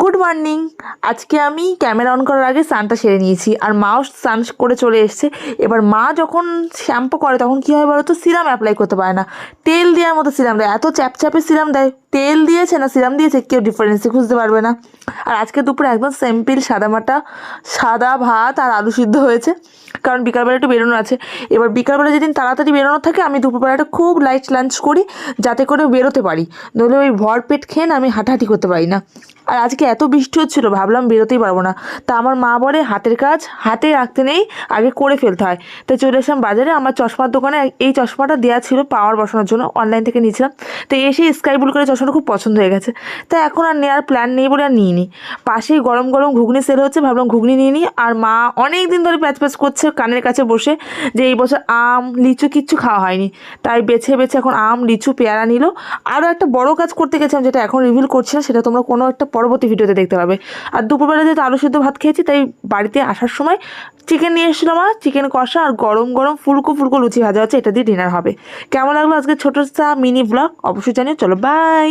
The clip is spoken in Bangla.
গুড মর্নিং আজকে আমি ক্যামেরা অন করার আগে স্নানটা সেরে নিয়েছি। আর মাও স্নান করে চলে এসছে। এবার মা যখন শ্যাম্পু করে, তখন কী হয় বলো তো সিরাম অ্যাপ্লাই করতে পারে না। তেল দেওয়ার মতো সিরাম দেয়। এত চ্যাপচ্যাপে সিরাম দেয়। তেল দিয়েছে না সিরাম দিয়েছে, কেউ ডিফারেন্সই খুঁজতে পারবে না। আর আজকে দুপুরে একদম সিম্পল সাদামাটা সাদা ভাত আর আলু সিদ্ধ হয়েছে। কারণ বিকালবেলা একটু বেরোনো আছে। এবার বিকালবেলা যেদিন তাড়াতাড়ি বেরোনো থাকে, আমি দুপুরবেলাটা খুব লাইট লাঞ্চ করি, যাতে করে বেরোতে পারি। নইলে ওই ভরপেট খেয়ে না আমি হাঁটাহাঁটি করতে পারি না। আর আজকে এত বৃষ্টি হচ্ছিল, ভাবলাম বেরোতেই পারব না। তা আমার মা বলে, হাতের কাজ, হাতে রাখতে নেই, আগে করে ফেলতে হয়। তো চলে আসলাম বাজারে, আমার চশমার দোকানে এই চশমাটা দেওয়া ছিল পাওয়ার বসানোর জন্য অনলাইন থেকে নিয়েছিলাম। তো এসে স্কাই ব্লু করে চশমাটা খুব পছন্দ হয়ে গেছে। তা এখন আর নেওয়ার প্ল্যান নেই বলে আর নিইনি। পাশেই গরম গরম ঘুগনি সেল হচ্ছে, ভাবলাম ঘুগনি নিয়ে নিই। আর মা অনেক দিন ধরে প্যাচ প্যাচ করছে কানের কাছে বসে, যে এই বছর আম, লিচু কিচ্ছু খাওয়া হয়নি। তাই বেছে বেছে এখন আম, লিচু, পেয়ারা নিল। আরও একটা বড় কাজ করতে গেছিলাম, যেটা এখন রিভিল করছি না, সেটা তোমরা কোনো একটা পরবর্তী ভিডিওতে দেখতে পাবে। আর দুপুরবেলা যেহেতু আলু সিদ্ধ ভাত খেয়েছি, তাই বাড়িতে আসার সময় চিকেন নিয়ে এসেছিল আমার চিকেন কষা আর গরম গরম ফুলকো ফুলকো লুচি ভাজা হচ্ছে, এটা দিয়ে ডিনার হবে। কেমন লাগল আজকে ছোটো মিনি ব্লগ অবশ্যই জানিও। চলো বাই